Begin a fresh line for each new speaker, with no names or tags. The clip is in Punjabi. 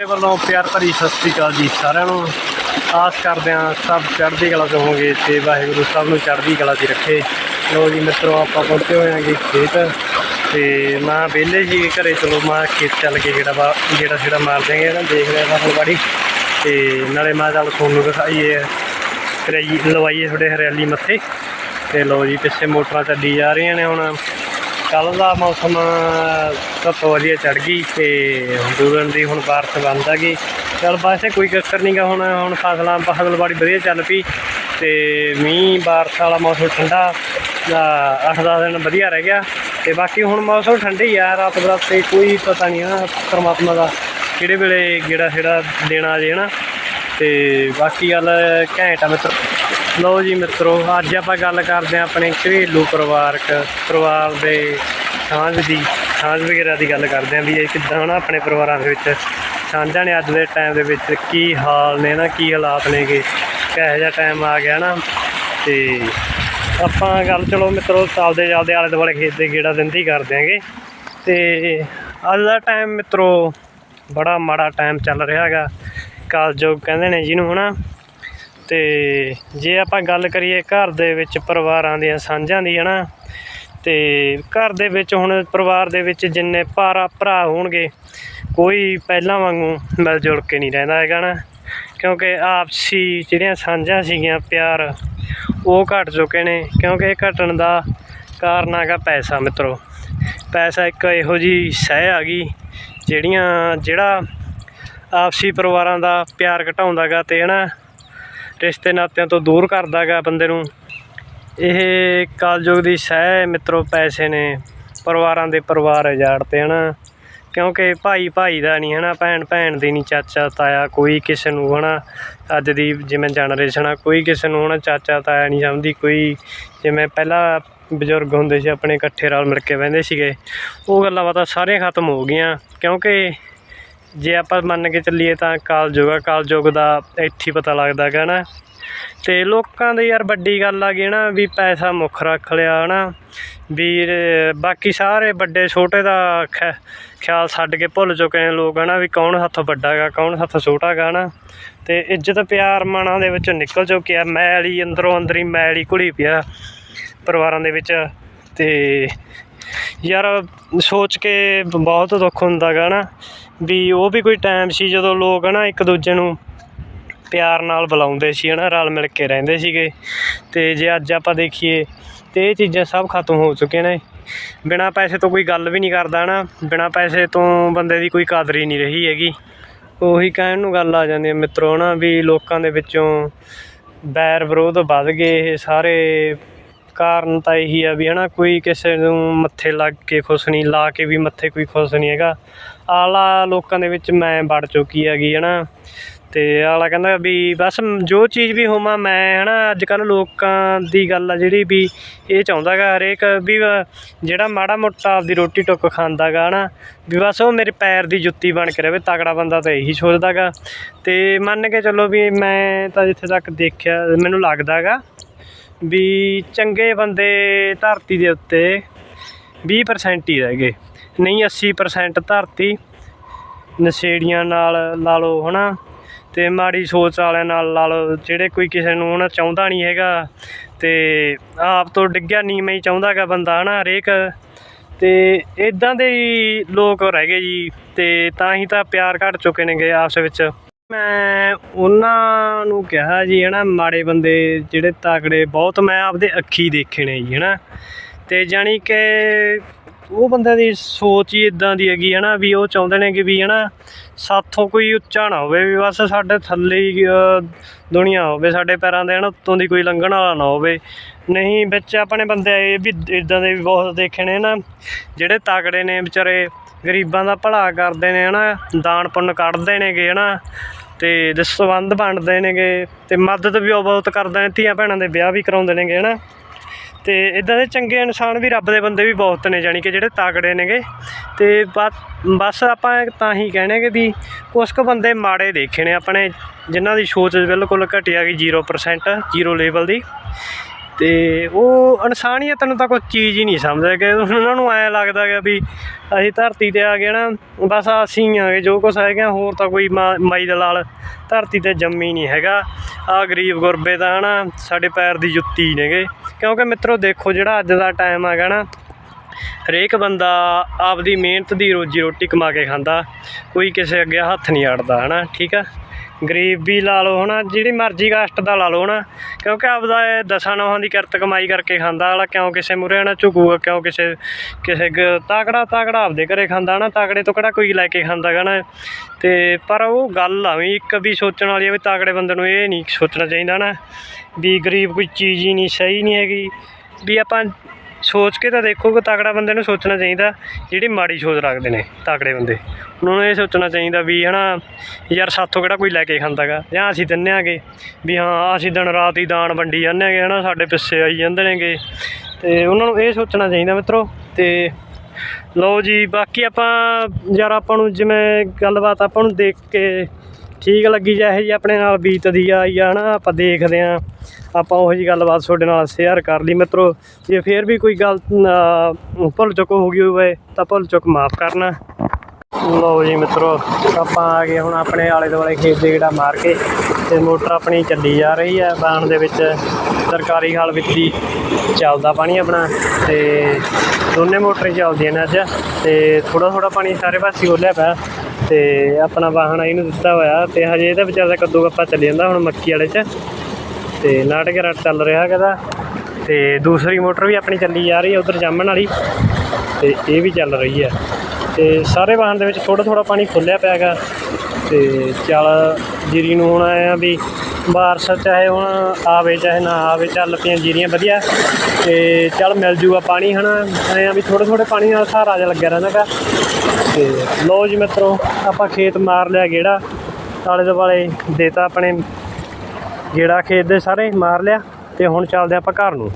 ਮੇਰੇ ਵੱਲੋਂ ਪਿਆਰ ਭਰੀ ਸਤਿ ਸ੍ਰੀ ਅਕਾਲ ਜੀ ਸਾਰਿਆਂ ਨੂੰ। ਆਸ ਕਰਦੇ ਹਾਂ ਸਭ ਚੜ੍ਹਦੀ ਕਲਾ 'ਚ ਹੋਵੋਗੇ ਤੇ ਵਾਹਿਗੁਰੂ ਸਭ ਨੂੰ ਚੜ੍ਹਦੀ ਕਲਾ 'ਚ ਰੱਖੇ। ਲੋ ਜੀ ਮਿੱਤਰੋ, ਆਪਾਂ ਪਹੁੰਚੇ ਹੋਏ ਹਾਂਗੇ ਖੇਤ। ਤੇ ਮੈਂ ਵਿਹਲੇ ਜੀ ਘਰੇ, ਚਲੋ ਮੈਂ ਖੇਤ ਚੱਲ ਕੇ ਜਿਹੜਾ ਵਾ, ਜਿਹੜਾ ਜਿਹੜਾ ਮਾਰ ਦਿਆਂਗੇ ਨਾ, ਦੇਖ ਲਿਆ ਫਸਲਬਾੜੀ ਤੇ ਨਾਲੇ ਮੈਂ ਚੱਲ ਤੁਹਾਨੂੰ ਦਿਖਾਈਏ ਕਰਾਈ ਲਵਾਈਏ ਤੁਹਾਡੇ ਹਰਿਆਲੀ ਮੱਥੇ। ਤੇ ਲੋ ਜੀ, ਪਿੱਛੇ ਮੋਟਰਾਂ ਚੱਲੀ ਜਾ ਰਹੀਆਂ ਨੇ ਹੁਣ। ਕੱਲ ਦਾ ਮੌਸਮ, ਸਭ ਤੋਂ ਵਧੀਆ ਚੜ ਗਈ ਤੇ ਦੂਰਨ ਦੀ ਹੁਣ ਬਾਰਿਸ਼ ਬੰਦ ਆ ਗਈ। ਚਲ ਵੈਸੇ ਕੋਈ ਚੱਕਰ ਨਹੀਂਗਾ ਹੁਣ ਹੁਣ ਫਸਲਾਂ ਫਸਲਬਾੜੀ ਵਧੀਆ ਚੱਲ ਪਈ ਤੇ ਮੀਂਹ, ਬਾਰਿਸ਼ ਵਾਲਾ ਮੌਸਮ ਠੰਡਾ 8-10 ਦਿਨ ਵਧੀਆ ਰਹਿ ਗਿਆ ਤੇ ਬਾਕੀ ਹੁਣ ਮੌਸਮ ਠੰਡਾ ਹੀ ਆ, ਰਾਤ ਬਰਾਤ ਤੇ ਕੋਈ ਪਤਾ ਨਹੀਂ ਨਾ ਪਰਮਾਤਮਾ ਦਾ ਕਿਹੜੇ ਵੇਲੇ ਗੇੜਾ ਛੇੜਾ ਦੇਣਾ ਜੇ ਨਾ ਤੇ ਬਾਕੀ ਗੱਲ ਘੈਂਟ ਆ ਮਿੱਤਰ। ਲਓ ਜੀ ਮਿੱਤਰੋ, ਅੱਜ ਆਪਾਂ ਗੱਲ ਕਰਦੇ ਹਾਂ ਆਪਣੇ ਘਰੇਲੂ ਪਰਿਵਾਰਕ, ਪਰਿਵਾਰ ਦੇ ਸਾਂਝ ਦੀ, ਸਾਂਝ ਵਗੈਰਾ ਦੀ ਗੱਲ ਕਰਦੇ ਹਾਂ ਵੀ ਇਹ ਕਿੱਦਾਂ ਨਾ ਆਪਣੇ ਪਰਿਵਾਰਾਂ ਦੇ ਵਿੱਚ। ਸਾਂਝਾਂ ਨੇ ਅੱਜ ਦੇ ਟਾਈਮ ਦੇ ਵਿੱਚ ਕੀ ਹਾਲ ਨੇ ਨਾ, ਕੀ ਹਾਲਾਤ ਨੇਗੇ, ਕਿਹੋ ਜਿਹਾ ਟਾਈਮ ਆ ਗਿਆ ਨਾ। ਤੇ ਆਪਾਂ ਗੱਲ, ਚਲੋ ਮਿੱਤਰੋ, ਚੱਲਦੇ ਚੱਲਦੇ ਆਲੇ ਦੁਆਲੇ ਖੇਤ ਦੇ ਗੇੜਾ ਦਿੰਦੇ ਹੀ ਕਰ ਦਿਆਂਗੇ ਤੇ ਅੱਜ ਦਾ ਟਾਈਮ ਮਿੱਤਰੋ, ਬੜਾ ਮਾੜਾ ਟਾਈਮ ਚੱਲ ਰਿਹਾ ਹੈਗਾ। ਕਾਲਜੋਗ ਕਹਿੰਦੇ ਨੇ ਜਿਹਨੂੰ ਹਨਾ। ਤੇ ਜੇ ਆਪਾਂ ਗੱਲ ਕਰੀਏ ਘਰ ਦੇ ਵਿੱਚ ਪਰਿਵਾਰਾਂ ਦੀਆਂ ਸਾਂਝਾਂ ਦੀ ਹੈ ਨਾ ਤੇ ਘਰ ਦੇ ਵਿੱਚ ਹੁਣ ਪਰਿਵਾਰ ਦੇ ਵਿੱਚ ਜਿੰਨੇ ਭਾਰਾ ਭਰਾ ਹੋਣਗੇ, ਕੋਈ ਪਹਿਲਾਂ ਵਾਂਗੂ ਮਿਲ ਜੁਲ ਕੇ ਨਹੀਂ ਰਹਿੰਦਾ ਹੈਗਾ ਨਾ ਕਿਉਂਕਿ ਆਪਸੀ ਜਿਹੜੀਆਂ ਸਾਂਝਾਂ ਸੀਗੀਆਂ, ਪਿਆਰ, ਉਹ ਘਟ ਚੁੱਕੇ ਨੇ, ਕਿਉਂਕਿ ਇਹ ਘਟਣ ਦਾ ਕਾਰਨ ਹੈਗਾ ਪੈਸਾ, ਮਿੱਤਰੋ। ਪੈਸਾ ਇੱਕ ਇਹੋ ਜੀ ਸਹਿ ਆ ਗਈ, ਜਿਹੜੀਆਂ, ਜਿਹੜਾ ਆਪਸੀ ਪਰਿਵਾਰਾਂ ਦਾ ਪਿਆਰ ਘਟਾਉਂਦਾ ਗਾ ਤੇ, ਹਨਾ ਰਿਸ਼ਤੇ ਨਾਤਿਆਂ ਤੋਂ ਦੂਰ ਕਰਦਾ ਗਾ ਬੰਦੇ ਨੂੰ। ਇਹ ਕਾਲਯੁਗ ਦੀ ਸਹਿ ਮਿੱਤਰੋ ਪੈਸੇ ਨੇ, ਪਰਿਵਾਰਾਂ ਦੇ ਪਰਿਵਾਰ ਉਜਾੜਤੇ ਹਨਾ। ਕਿਉਂਕਿ ਭਾਈ ਭਾਈ ਦਾ ਨਹੀਂ ਹਨਾ, ਭੈਣ ਭੈਣ ਦੀ ਨਹੀਂ ਚਾਚਾ ਤਾਇਆ ਕੋਈ ਕਿਸੇ ਨੂੰ ਹਨਾ। ਅੱਜ ਦੀ ਜਿਵੇਂ ਜਨਰੇਸ਼ਨ ਆ, ਕੋਈ ਕਿਸੇ ਨੂੰ ਹਨਾ, ਚਾਚਾ ਤਾਇਆ ਨਹੀਂ ਸਮਝਦੀ ਕੋਈ। ਜਿਵੇਂ ਪਹਿਲਾਂ ਬਜ਼ੁਰਗ ਹੁੰਦੇ ਸੀ, ਆਪਣੇ ਇਕੱਠੇ ਰਲ ਮਿਲ ਕੇ ਬਹਿੰਦੇ ਸੀਗੇ। ਉਹ ਗੱਲਾਂ ਬਾਤਾਂ ਸਾਰੀਆਂ ਖਤਮ ਹੋ ਗਈਆਂ। ਕਿਉਂਕਿ ਜੇ ਆਪਾਂ ਮੰਨ ਕੇ ਚੱਲੀਏ ਤਾਂ ਕਾਲਯੁਗ ਆ ਕਾਲਯੁਗ ਦਾ ਇੱਥੇ ਪਤਾ ਲੱਗਦਾ ਗਾ ਨਾ। ਤੇ ਲੋਕਾਂ ਦੀ ਯਾਰ ਵੱਡੀ ਗੱਲ ਆ ਗਈ ਨਾ ਵੀ ਪੈਸਾ ਮੁੱਖ ਰੱਖ ਲਿਆ ਹੈ ਨਾ ਵੀ ਬਾਕੀ ਸਾਰੇ ਵੱਡੇ ਛੋਟੇ ਦਾ ਖੈ- ਖਿਆਲ ਛੱਡ ਕੇ ਭੁੱਲ ਚੁੱਕੇ ਨੇ ਲੋਕ ਹੈ ਨਾ ਵੀ ਕੌਣ ਹੱਥ ਵੱਡਾ ਗਾ ਕੌਣ ਹੱਥ ਛੋਟਾ ਗਾ ਨਾ ਅਤੇ ਇੱਜ਼ਤ ਪਿਆਰ ਮਨਾਂ ਦੇ ਵਿੱਚੋਂ ਨਿਕਲ ਚੁੱਕਿਆ ਮੈਲ ਹੀ ਅੰਦਰੋਂ ਅੰਦਰ ਹੀ ਮੈਲ ਹੀ ਘੁਲੀ ਪਿਆ ਪਰਿਵਾਰਾਂ ਦੇ ਵਿੱਚ। ਅਤੇ ਯਾਰ ਸੋਚ ਕੇ ਬਹੁਤ ਦੁੱਖ ਹੁੰਦਾ ਗਾ ਨਾ, ਵੀ ਉਹ ਵੀ ਕੋਈ ਟਾਈਮ ਸੀ ਜਦੋਂ ਲੋਕ ਨਾ ਇੱਕ ਦੂਜੇ ਨੂੰ ਪਿਆਰ ਨਾਲ ਬੁਲਾਉਂਦੇ ਸੀ ਹਨਾ, ਰਲ ਮਿਲ ਕੇ ਰਹਿੰਦੇ ਸੀਗੇ। ਤੇ ਜੇ ਅੱਜ ਆਪਾਂ ਦੇਖੀਏ, ਤੇ ਇਹ ਚੀਜ਼ਾਂ ਸਭ ਖਤਮ ਹੋ ਚੁੱਕੀਆਂ ਨੇ। ਬਿਨਾਂ ਪੈਸੇ ਤੋਂ ਕੋਈ ਗੱਲ ਵੀ ਨਹੀਂ ਕਰਦਾ ਨਾ ਬਿਨਾਂ ਪੈਸੇ ਤੋਂ ਬੰਦੇ ਦੀ ਕੋਈ ਕਦਰ ਹੀ ਨਹੀਂ ਰਹੀ ਹੈਗੀ। ਉਹੀ ਕਹਿਣ ਨੂੰ ਗੱਲ ਆ ਜਾਂਦੀ ਹੈ ਮਿੱਤਰੋ ਨਾ ਵੀ ਲੋਕਾਂ ਦੇ ਵਿੱਚੋਂ ਬੈਰ ਵਿਰੋਧ ਵੱਧ ਗਏ ਇਹ ਸਾਰੇ ਕਾਰਨ ਤਾਂ ਇਹੀ ਆ ਵੀ ਹਨਾ, ਕੋਈ ਕਿਸੇ ਨੂੰ ਮੱਥੇ ਲੱਗ ਕੇ ਖੁਸ਼ ਨਹੀਂ, ਲਾ ਕੇ ਵੀ ਮੱਥੇ ਕੋਈ ਖੁਸ਼ ਨਹੀਂ ਹੈਗਾ। ਆਲਾ ਲੋਕਾਂ ਦੇ ਵਿੱਚ ਮੈਂ ਵੜ ਚੁੱਕੀ ਹੈਗੀ ਹਨਾ। ਤੇ ਆਲਾ ਕਹਿੰਦਾ ਵੀ ਬਸ ਜੋ ਚੀਜ਼ ਵੀ ਹੋਵਾਂ ਮੈਂ ਹਨਾ ਅੱਜ ਕੱਲ ਲੋਕਾਂ ਦੀ ਗੱਲ ਆ ਜਿਹੜੀ ਵੀ ਇਹ ਚਾਹੁੰਦਾ ਗਾ ਹਰੇਕ ਵੀ ਜਿਹੜਾ ਮਾੜਾ ਮੋਟਾ ਆਪਦੀ ਰੋਟੀ ਟੁੱਕ ਖਾਂਦਾ ਗਾ ਹਨਾ, ਵੀ ਬਸ ਉਹ ਮੇਰੇ ਪੈਰ ਦੀ ਜੁੱਤੀ ਬਣ ਕੇ ਰਵੇ ਤਗੜਾ ਬੰਦਾ ਤਾਂ ਇਹੀ ਸੋਚਦਾ ਗਾ। ਤੇ ਮੰਨ ਕੇ ਚੱਲੋ ਵੀ ਮੈਂ ਤਾਂ ਜਿੱਥੇ ਤੱਕ ਦੇਖਿਆ, ਮੈਨੂੰ ਲੱਗਦਾ ਗਾ ਵੀ ਚੰਗੇ ਬੰਦੇ ਧਰਤੀ ਦੇ ਉੱਤੇ 20% ਹੀ ਰਹਿ ਗਏ। ਨਹੀਂ 80% ਧਰਤੀ। ਨਸ਼ੇੜੀਆਂ ਨਾਲ ਲਾ ਲਓ ਹਨਾ। ਤੇ ਮਾੜੀ ਸੋਚ ਵਾਲਿਆਂ ਨਾਲ ਲਾ ਲਓ, ਜਿਹੜੇ ਕੋਈ ਕਿਸੇ ਨੂੰ ਹਨਾ ਚਾਹੁੰਦਾ ਨਹੀਂ ਹੈਗਾ ਤੇ ਆਪ ਤੋਂ ਡਿੱਗਿਆ ਨੀਵੇਂ ਹੀ ਚਾਹੁੰਦਾ ਗਾ ਬੰਦਾ ਹਨਾ ਹਰੇਕ। ਤੇ ਇਦਾਂ ਦੇ ਹੀ ਲੋਕ ਰਹਿ ਗਏ ਜੀ, ਤੇ ਤਾਂ ਹੀ ਤਾਂ ਪਿਆਰ ਘਟ ਚੁੱਕੇ ਨੇਗੇ ਆਪਸ ਵਿੱਚ। ਮੈਂ ਉਹਨਾਂ ਨੂੰ ਕਿਹਾ ਜੀ, ਹਨਾ, ਮਾੜੇ ਬੰਦੇ ਜਿਹੜੇ ਤਾਕੜੇ, ਬਹੁਤ ਮੈਂ ਆਪਦੇ ਅੱਖੀ ਦੇਖੇ ਨੇ ਜੀ, ਹਨਾ। ਤੇ ਜਾਣੀ ਕਿ ਉਹ ਬੰਦੇ ਦੀ ਸੋਚ ਹੀ ਇਦਾਂ ਦੀ ਹੈਗੀ, ਹਨਾ, ਵੀ ਉਹ ਚਾਹੁੰਦੇ ਨੇ ਕਿ ਵੀ, ਹਨਾ, ਸਾਥੋਂ ਕੋਈ ਉੱਚਾ ਨਾ ਹੋਵੇ, ਵੀ ਬਸ ਸਾਡੇ ਥੱਲੇ ਹੀ ਦੁਨੀਆ ਹੋਵੇ, ਸਾਡੇ ਪੈਰਾਂ ਦੇ, ਹਨਾ, ਉੱਤੋਂ ਦੀ ਕੋਈ ਲੰਘਣ ਵਾਲਾ ਨਾ ਹੋਵੇ। ਨਹੀਂ, ਵਿੱਚ ਆਪਣੇ ਬੰਦੇ ਇਹ ਵੀ ਇਦਾਂ ਦੇ ਵੀ ਬਹੁਤ ਦੇਖੇ ਨੇ ਨਾ ਜਿਹੜੇ ਤਾਕੜੇ ਨੇ ਵਿਚਾਰੇ। ਗਰੀਬਾਂ ਦਾ ਭਲਾ ਕਰਦੇ ਨੇ ਹਨਾ, ਦਾਨ ਪੁੰਨ ਕੱਢਦੇ ਨੇਗੇ ਹਨਾ, ਤੇ ਦਸਵੰਧ ਵੰਡਦੇ ਨੇਗੇ, ਤੇ ਮਦਦ ਵੀ ਉਹ ਬਹੁਤ ਕਰਦੇ ਨੇ, ਧੀਆਂ ਭੈਣਾਂ ਦੇ ਵਿਆਹ ਵੀ ਕਰਾਉਂਦੇ ਨੇਗੇ ਹਨਾ। ਤੇ ਇਦਾਂ ਦੇ ਚੰਗੇ ਇਨਸਾਨ ਵੀ ਰੱਬ ਦੇ ਬੰਦੇ ਵੀ ਬਹੁਤ ਨੇ, ਜਾਣੀ ਕਿ ਜਿਹੜੇ ਤਾਕੜੇ ਨੇਗੇ। ਤੇ ਬਸ ਬਸ ਆਪਾਂ ਤਾਂ ਹੀ ਕਹਿਣੇ ਕਿ ਵੀ ਕੁਛ ਕੁ ਬੰਦੇ ਮਾੜੇ ਦੇਖੇ ਨੇ ਆਪਣੇ, ਜਿਨ੍ਹਾਂ ਦੀ ਸੋਚ ਬਿਲਕੁਲ ਘਟਿਆ ਗਈ 0% ਜ਼ੀਰੋ ਲੈਵਲ ਦੀ। ਤੇ ਉਹ ਇਨਸਾਨੀਅਤ ਨੂੰ ਤਾਂ ਕੋਈ ਚੀਜ਼ ਹੀ ਨਹੀਂ ਸਮਝਦੇ ਕਿ ਉਹਨਾਂ ਨੂੰ ਐਂ ਲੱਗਦਾ ਕਿ ਵੀ ਅਸੀਂ ਧਰਤੀ ਤੇ ਆ ਗਏ ਨਾ, ਬਸ ਅਸੀਂ ਹੀ ਗਏ, ਜੋ ਕੁਛ ਹੈਗਾ, ਹੋਰ ਤਾਂ ਕੋਈ ਮਾ- ਮਾਈ ਦਾ ਲਾਲ ਧਰਤੀ ਤੇ ਜੰਮੀ ਨਹੀਂ ਹੈਗਾ। ਆ ਗਰੀਬ ਗੁਰਬੇ ਦਾ ਹਨਾ, ਸਾਡੇ ਪੈਰ ਦੀ ਜੁੱਤੀ ਨੇਗੇ। ਕਿਉਂਕਿ ਮਿੱਤਰੋ, ਦੇਖੋ ਜਿਹੜਾ ਅੱਜ ਦਾ ਟਾਈਮ ਹੈਗਾ ਨਾ, ਹਰੇਕ ਬੰਦਾ ਆਪਦੀ ਮਿਹਨਤ ਦੀ ਰੋਜੀ ਰੋਟੀ ਕਮਾ ਕੇ ਖਾਂਦਾ, ਕੋਈ ਕਿਸੇ ਅੱਗੇ ਹੱਥ ਨਹੀਂ ਅੜਦਾ ਹਨਾ, ਠੀਕ ਆ? ਗਰੀਬ ਵੀ ਲਾ ਲਓ ਹਨਾ, ਜਿਹੜੀ ਮਰਜ਼ੀ ਕਾਸਟ ਦਾ ਲਾ ਲਓ ਹਨਾ। ਕਿਉਂਕਿ ਆਪਦਾ ਇਹ ਦਸਾਂ ਨੌਹਾਂ ਦੀ ਕਿਰਤ ਕਮਾਈ ਕਰਕੇ ਖਾਂਦਾ ਵਾਲਾ ਕਿਉਂ ਕਿਸੇ ਮੂਹਰੇ ਨਾ ਝੁਕੂਗਾ, ਕਿਉਂ ਕਿਸੇ ਕਿਸੇ ਗ- ਤਾਕੜਾ ਤਾਕੜਾ ਆਪਦੇ ਘਰੇ ਖਾਂਦਾ ਨਾ ਤਾਕੜੇ ਤੋਂ ਕਿਹੜਾ ਕੋਈ ਲੈ ਕੇ ਖਾਂਦਾ ਗਾ ਨਾ। ਤੇ ਪਰ ਉਹ ਗੱਲ ਆ ਵੀ ਇੱਕ ਵੀ ਸੋਚਣ ਵਾਲੀ ਆ ਵੀ ਤਾਕੜੇ ਬੰਦੇ ਨੂੰ ਇਹ ਨਹੀਂ ਸੋਚਣਾ ਚਾਹੀਦਾ ਨਾ, ਵੀ ਗਰੀਬ ਕੋਈ ਚੀਜ਼ ਹੀ ਨਹੀਂ, ਸਹੀ ਨਹੀਂ ਹੈਗੀ। ਵੀ ਆਪਾਂ ਸੋਚ ਕੇ ਤਾਂ ਦੇਖੋ ਕਿ ਤਕੜਾ ਬੰਦੇ ਨੂੰ ਸੋਚਣਾ ਚਾਹੀਦਾ, ਜਿਹੜੀ ਮਾੜੀ ਸੋਚ ਰੱਖਦੇ ਨੇ ਤਕੜੇ ਬੰਦੇ। ਉਹਨਾਂ ਨੂੰ ਇਹ ਸੋਚਣਾ ਚਾਹੀਦਾ ਵੀ ਹਨਾ, ਯਾਰ ਸਾਥੋਂ ਕਿਹੜਾ ਕੋਈ ਲੈ ਕੇ ਖਾਂਦਾਗਾ? ਜਾਂ ਅਸੀਂ ਦਿੰਦੇ ਆਂਗੇ, ਵੀ ਹਾਂ, ਅਸੀਂ ਦਿਨ ਰਾਤ ਹੀ ਦਾਨ ਵੰਡੀ ਜਾਂਦੇ ਆਂਗੇ, ਹਨਾ, ਸਾਡੇ ਪਿੱਛੇ ਆਈ ਜਾਂਦੇ ਨੇਗੇ। ਤੇ ਉਹਨਾਂ ਨੂੰ ਇਹ ਸੋਚਣਾ ਚਾਹੀਦਾ ਮਿੱਤਰੋ। ਤੇ ਲਓ ਜੀ, ਬਾਕੀ ਆਪਾਂ, ਯਾਰ ਆਪਾਂ ਨੂੰ ਜਿਵੇਂ ਗੱਲਬਾਤ ਆਪਾਂ ਨੂੰ ਦੇਖ ਕੇ ਠੀਕ ਲੱਗੀ ਜਿਹੇ ਜੀ ਆਪਣੇ ਨਾਲ ਬੀਤਦੀ ਆ ਜਾਂ ਨਾ ਆਪਾਂ ਦੇਖਦੇ ਆ। ਆਪਾਂ ਉਹੋ ਜੀ ਗੱਲਬਾਤ ਤੁਹਾਡੇ ਨਾਲ ਸ਼ੇਅਰ ਕਰ ਲਈ। ਮਿੱਤਰੋ, ਜੇ ਫੇਰ ਵੀ ਕੋਈ ਗੱਲ ਭੁੱਲ ਚੁੱਕ ਹੋ ਗਈ ਹੋਵੇ, ਤਾਂ ਭੁੱਲ ਚੁੱਕ ਮਾਫ ਕਰਨਾ। ਲਓ ਜੀ ਮਿੱਤਰੋ, ਆਪਾਂ ਆ ਗਏ ਹੁਣ ਆਪਣੇ ਆਲੇ ਦੁਆਲੇ ਖੇਤ ਦੇ ਗੇੜਾ ਮਾਰ ਕੇ, ਤੇ ਮੋਟਰ ਆਪਣੀ ਚੱਲੀ ਜਾ ਰਹੀ ਹੈ ਬਾਣ ਦੇ ਵਿੱਚ ਸਰਕਾਰੀ ਹਾਲ ਵਿੱਚ ਹੀ ਚੱਲਦਾ ਪਾਣੀ ਆਪਣਾ, ਤੇ ਦੋਨੇ ਮੋਟਰਾਂ ਚੱਲਦੀਆਂ ਨੇ ਅੱਜ, ਤੇ ਥੋੜਾ ਥੋੜਾ ਪਾਣੀ ਸਾਰੇ ਪਾਸੇ ਖੋਲਿਆ ਪਿਆ। ਤੇ ਆਪਣਾ ਵਾਹਣ ਇਹਨੂੰ ਦਿੱਤਾ ਹੋਇਆ ਤੇ ਹਜੇ ਇਹਦਾ ਵਿਚਾਰਾ ਕੱਦੂ ਗੱਪਾ ਚੱਲੀ ਜਾਂਦਾ, ਹੁਣ ਮੱਕੀ ਵਾਲੇ 'ਚ। ਤੇ ਨਾਟਕ ਰਟ ਚੱਲ ਰਿਹਾ ਹੈਗਾ ਤੇ ਦੂਸਰੀ ਮੋਟਰ ਵੀ ਆਪਣੀ ਚੱਲੀ ਜਾ ਰਹੀ ਹੈ ਉਧਰ ਜਾਮਣ ਵਾਲੀ। ਤੇ ਇਹ ਵੀ ਚੱਲ ਰਹੀ ਹੈ। ਤੇ ਸਾਰੇ ਵਾਹਨ ਦੇ ਵਿੱਚ ਥੋੜਾ ਥੋੜਾ ਪਾਣੀ ਖੁੱਲਿਆ ਪਿਆ ਹੈਗਾ। ਤੇ ਚੱਲ ਜੀਰੀ ਨੂੰ ਹੁਣ ਆਏ ਆ ਵੀ ਬਾਰਿਸ਼ ਚਾਹੇ ਹੁਣ ਆਵੇ ਚਾਹੇ ਨਾ ਆਵੇ, ਚੱਲ ਪਈਆਂ ਜੀਰੀਆਂ ਵਧੀਆ। ਤੇ ਚੱਲ ਮਿਲ ਜੂਗਾ ਪਾਣੀ ਹਨਾ। ਐ ਆ ਵੀ ਥੋੜੇ ਥੋੜੇ ਪਾਣੀ ਨਾਲ ਸਹਾਰਾ ਜਿਹਾ ਲੱਗਿਆ ਰਹਿੰਦਾਗਾ ਤੇ ਲੋ ਜੀ ਮਿੱਤਰੋ, ਆਪਾਂ ਖੇਤ ਮਾਰ ਲਿਆ ਗੇੜਾ। ਆਲੇ ਦੁਆਲੇ ਦੇਤਾ ਆਪਣੇ ਗੇੜਾ ਖੇਤ ਦੇ ਸਾਰੇ ਮਾਰ ਲਿਆ। ਤੇ ਹੁਣ ਚੱਲਦੇ ਆਪਾਂ ਘਰ ਨੂੰ।